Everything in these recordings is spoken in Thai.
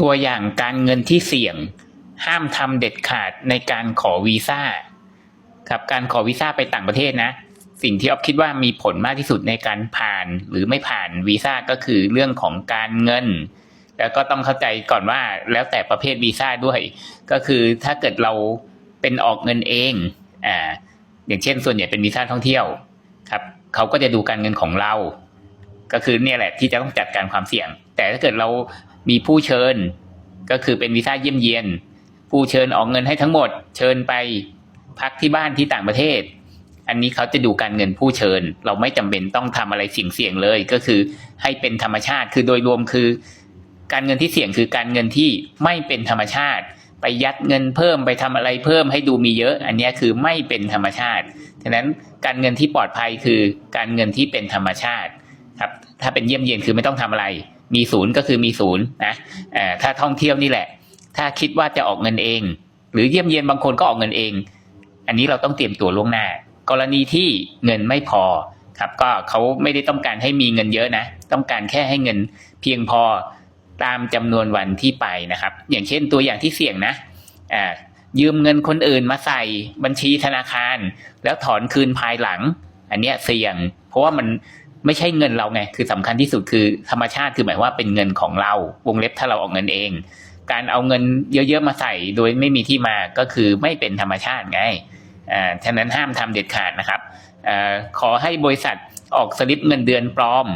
ตัวอย่างการเงินที่เสี่ยง ห้ามทำเด็ดขาดในการขอวีซ่าครับการขอวีซ่าไปต่างประเทศนะ สิ่งที่ออฟคิดว่ามีผลมากที่สุดในการผ่านหรือไม่ผ่านวีซ่าก็คือเรื่องของการเงิน แล้วก็ต้องเข้าใจก่อนว่าแล้วแต่ประเภทวีซ่าด้วย ก็คือถ้าเกิดเราเป็นออกเงินเองอ่าอย่างเช่น ส่วนใหญ่เป็นวีซ่าท่องเที่ยวครับเขาก็จะดูการเงินของเรา ก็คือเนี่ยแหละที่จะต้องจัดการความเสี่ยง แต่ถ้าเกิดเรา มีผู้เชิญ ก็คือเป็นวีซ่าเยี่ยมเยียน ผู้เชิญออกเงินให้ทั้งหมด เชิญไปพักที่บ้านที่ต่างประเทศ อันนี้เขาจะดูการเงินผู้เชิญ เราไม่จำเป็นต้องทำอะไรเสี่ยงๆเลย ก็คือให้เป็นธรรมชาติ คือโดยรวมคือ การเงินที่เสี่ยงคือการเงินที่ไม่เป็นธรรมชาติ ไปยัดเงินเพิ่มไปทำอะไรเพิ่มให้ดูมีเยอะ อันนี้คือไม่เป็นธรรมชาติฉะนั้นการเงินที่ปลอดภัยคือการเงินที่เป็นธรรมชาติครับ ถ้าเป็นเยี่ยมเยียนคือไม่ต้องทำอะไรมีศูนย์ก็คือมีศูนย์นะเออถ้าท่องเที่ยวนี่แหละ ถ้าคิดว่าจะออกเงินเอง หรือเยี่ยมเยียนบางคนก็ออกเงินเอง อันนี้เราต้องเตรียมตัวล่วงหน้า กรณีที่เงินไม่พอครับก็เขาไม่ได้ต้องการให้มีเงินเยอะนะ ต้องการแค่ให้เงินเพียงพอตามจำนวนวันที่ไปนะครับ อย่างเช่นตัวอย่างที่เสี่ยงนะอ่ายืมเงินคนอื่นมาใส่บัญชีธนาคาร แล้วถอนคืนภายหลัง อันเนี้ยเสี่ยง เพราะว่ามัน ไม่ใช่เงินเราไง คือสำคัญที่สุดคือธรรมชาติคือหมายว่าเป็นเงินของเรา วงเล็บถ้าเราออกเงินเอง การเอาเงินเยอะๆมาใส่โดยไม่มีที่มาก็คือไม่เป็นธรรมชาติไงอ่าฉะนั้นห้ามทำเด็ดขาดนะครับอ่าขอให้บริษัทออกสลิปเงินเดือนปลอม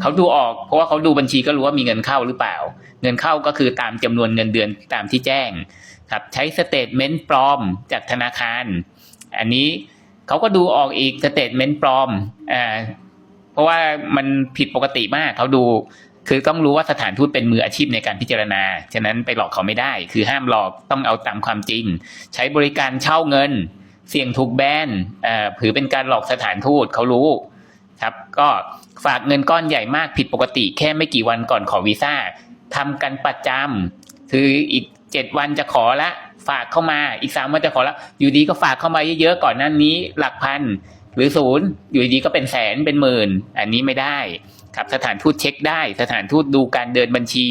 เขาดูออกเพราะว่าเขาดูบัญชีก็รู้ว่ามีเงินเข้าหรือเปล่า เงินเข้าก็คือตามจำนวนเงินเดือนตามที่แจ้ง ครับใช้สเตทเมนต์ปลอมจากธนาคาร อันนี้เขาก็ดูออกอีกสเตทเมนต์ปลอมอ่า เพราะว่ามันผิดปกติมากเขาดู คือต้องรู้ว่าสถานทูตเป็นมืออาชีพในการพิจารณา ฉะนั้นไปหลอกเขาไม่ได้ คือห้ามหลอกต้องเอาตามความจริง ใช้บริการเช่าเงิน เสี่ยงถูกแบนเอ่อถือเป็นการหลอกสถานทูตเขารู้ครับ ก็ฝากเงินก้อนใหญ่มากผิดปกติ แค่ไม่กี่วันก่อนขอวีซ่าทำกันประจำคืออีกเจ็ดวันจะขอละ ฝากเข้ามาอีกสามวันจะขอละ อยู่ดีก็ฝากเข้ามาเยอะๆก่อนหนั้นนี้หลักพัน หรือศูนย์อยู่ดีก็เป็นแสนเป็นหมื่น อันนี้ไม่ได้ครับสถานทูตเช็คได้ สถานทูตดูการเดินบัญชี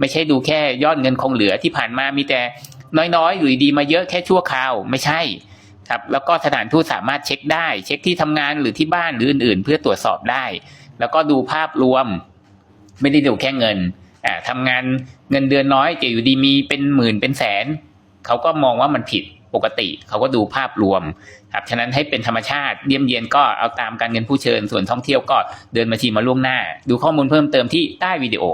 ไม่ใช่ดูแค่ยอดเงินคงเหลือที่ผ่านมามีแต่น้อยๆอยู่ดีมาเยอะแค่ชั่วคราวไม่ใช่ครับแล้วก็สถานทูตสามารถเช็คได้ เช็คที่ทำงานหรือที่บ้านหรืออื่นๆ เพื่อตรวจสอบได้ แล้วก็ดูภาพรวม ไม่ได้ดูแค่เงินอ่าทำงานเงินเดือนน้อยแต่อยู่ดีมีเป็นหมื่นเป็นแสนเขาก็มองว่ามันผิด ปกติเขาก็ดูภาพรวมครับฉะนั้นให้เป็นธรรมชาติเยี่ยมเยียนก็เอาตามการเงินผู้เชิญส่วนท่องเที่ยวก็เดินบัญชีมาล่วงหน้า ดูข้อมูลเพิ่มเติมที่ใต้วิดีโอ